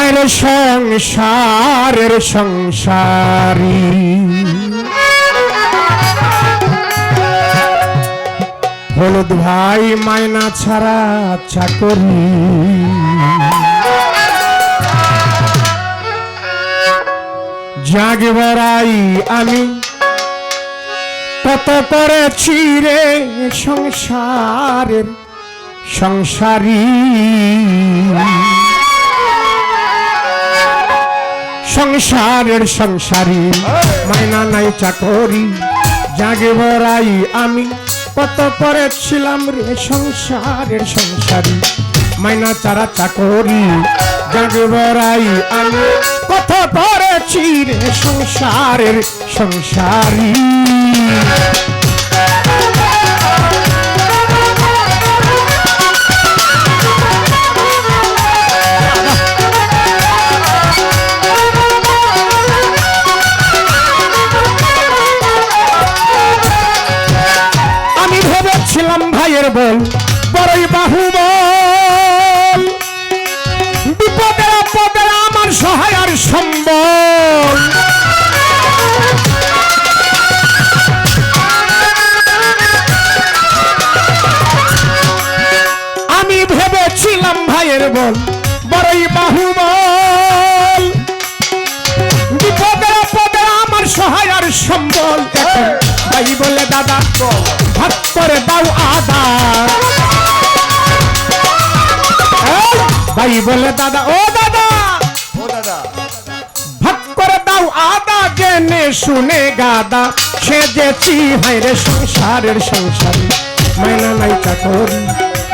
হায় সংসারের সংসারী। হলুদ ভাই মায়না ছাড়া চাকরি। জাগে বেড়াই আমি, কত করেছি রে সংসারের সংসারী। সংসারের সংসারী। মায়না নাই চাকরি জাগে বেড়াই আমি। কত করেছিলাম রে সংসারের সংসারী। মাইনা চারা চাকরি জাগে বেড়াই আমি। কত করেছি রে সংসারের সংসারী। বল বড়ই বাহুবল। বিপদের আপদের আমার সহায় আর সম্বল বলে দাদা ও দাদা ও দাদা ভাগ করে দাও আদা জেনে শুনে গাদা। সেজেছি হাইরে সংসারের সংসারী। মাইনা নাই চাকরি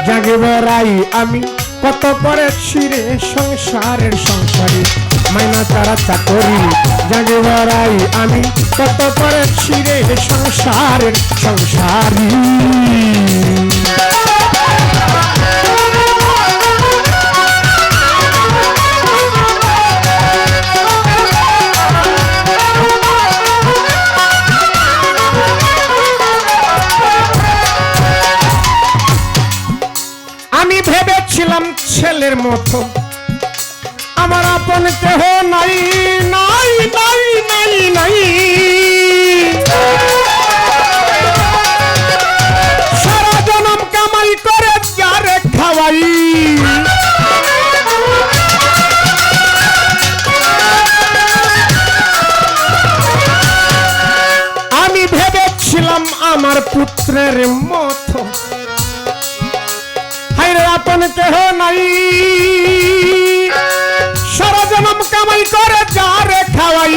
জাগে বেড়াই আমি। কত করেছি রে সংসারের সংসারী। মাইনা তারা চাকরি জাগে বেড়াই আমি। কত করেছি রে সংসারের সংসারী। ছেলের মতো। আমার আপন কেহ নাই নাই নাই নাই নাই। সারা জনম কামাই করে যারে খাওয়াই। আমি ভেবেছিলাম আমার পুত্রের মতো আপন কেহ নাই। সারা জনম কামাই করে যারে খাওয়াই।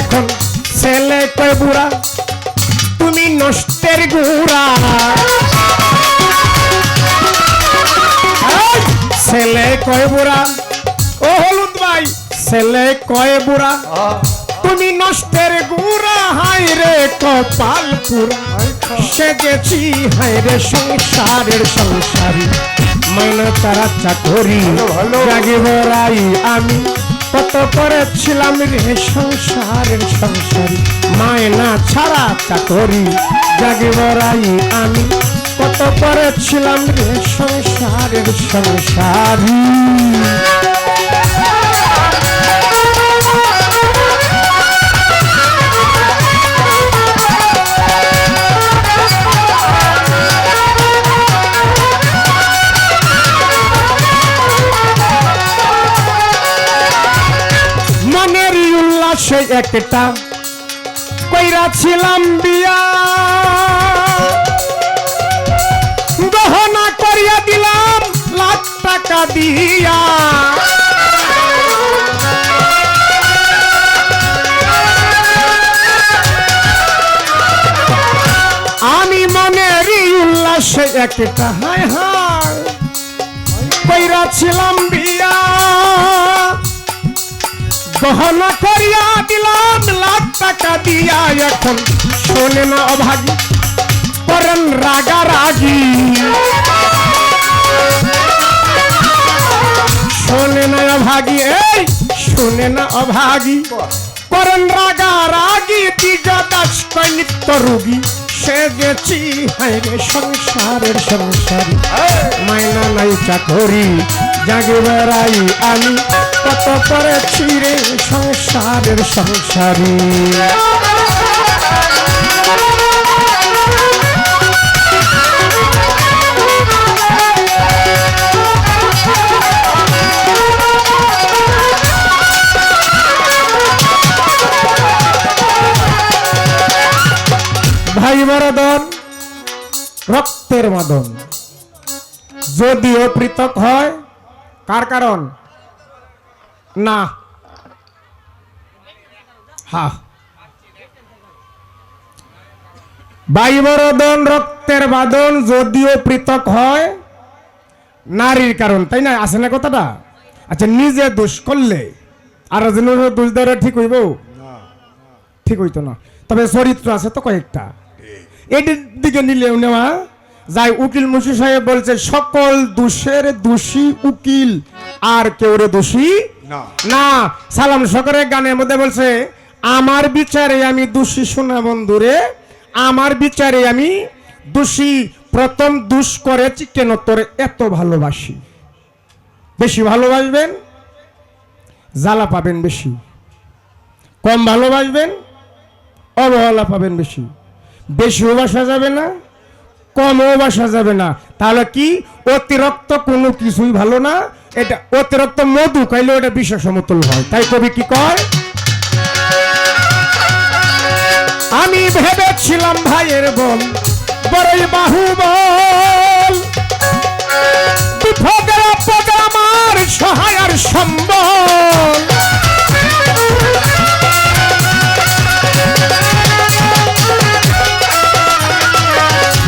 এখন ছেলে কয় বুড়া তুমি নষ্টের গুড়া। ছেলে কয় বুড়া ও হলুদ ভাই ছেলে কয় বুড়া তুমি নষ্টের গুড়া হাই রে কপাল পুরা। সেজেছি হাই রে সংসারের সংসারী। মাইনা তারা চাকরি। জাগে বেড়াই আমি। কত করেছিলাম রে সংসারের সংসারী। মায়না ছাড়া চাকরি জাগে বেড়াই আমি। কত করেছিলাম রে সংসারের সংসারী। উল্লাসে একটা কইরা ছিলাম বিয়া। গহনা করিয়া দিলাম লাখ টাকা দিয়া। আমি মনের উল্লাসে একটা হায় হায়। কইরা ছিলাম গহনা করিয়া দিলাম লাখ টাকা দিয়া এখন। শোনে না অভাগী করেন রাগা রাগি শোনে না অভাগী এই শোনে না অভাগী। করেন রাগা রাগি দিজা দাস কয় নিত্য রুগী। সে গেছি হায় রে সংসারের সংসারী। মাইনা নাই চাকরি জাগে বেড়াই আমি। কত করেছি রে সংসারের সংসারী। ভাই মরদন রক্তের মাদন। যদিও পৃথক হয় কার কারণ? না। হা। ভাই মরদন রক্তের বাদন যদিও পৃথক হয় নারীর কারণ তাই না? আছে না কথাটা? আচ্ছা নিজে দোষ করলে আর একজনের দোষ দেওয়া ঠিক হইব? ঠিক হইতো না। তবে চরিত্র আছে তো কয়েকটা। এটির দিকে নিলেও নেওয়া যাই উকিল মুন্সি সাহেব বলছে সকল দোষের দোষী উকিল আর কেউরে দোষী না। সালাম শকরের গানের মধ্যে বলছে, আমার বিচারে আমি দোষী শোনা বন্ধুরে, আমার বিচারে আমি দোষী, প্রথম দুষ করেছি কেন তোর এত ভালোবাসি? বেশি ভালোবাসবেন, জ্বালা পাবেন বেশি। কম ভালোবাসবেন, অবহেলা পাবেন বেশি। বেশিও বাসা যাবে না, কমও বাসা যাবে না। তাহলে কি, অতিরিক্ত কোনো কিছুই ভালো না? এটা অতিরিক্ত মধু খাইলে ওটা বিষ সমতুল হয়। তাই কবি কি কয়? আমি ভেবেছিলাম ভাইয়ের বল বড়ই বাহুবল। আমার সহায় আর সম্বল।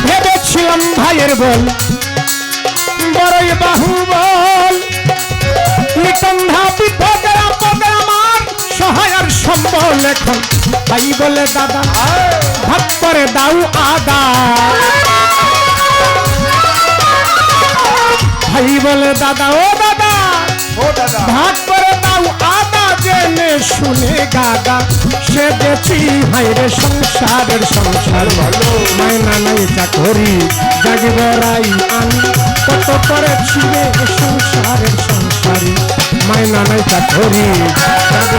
ভেবেছিলাম ভাইয়ের বল এখন তাই বলে দাদা ভাত করে দাও আদা। ভাই বলে দাদা ও দাদা ও দাদা। ভাগ করে দাও আদা জেনে শুনে গাদা। সে দেখি হাইরে সংসারের সংসার ভালো। মায়না নাই চাকরি জাগি বড়াই আমি। কত করেছি রে সংসারের সংসারী। মায়না নাই চাকরি জাগি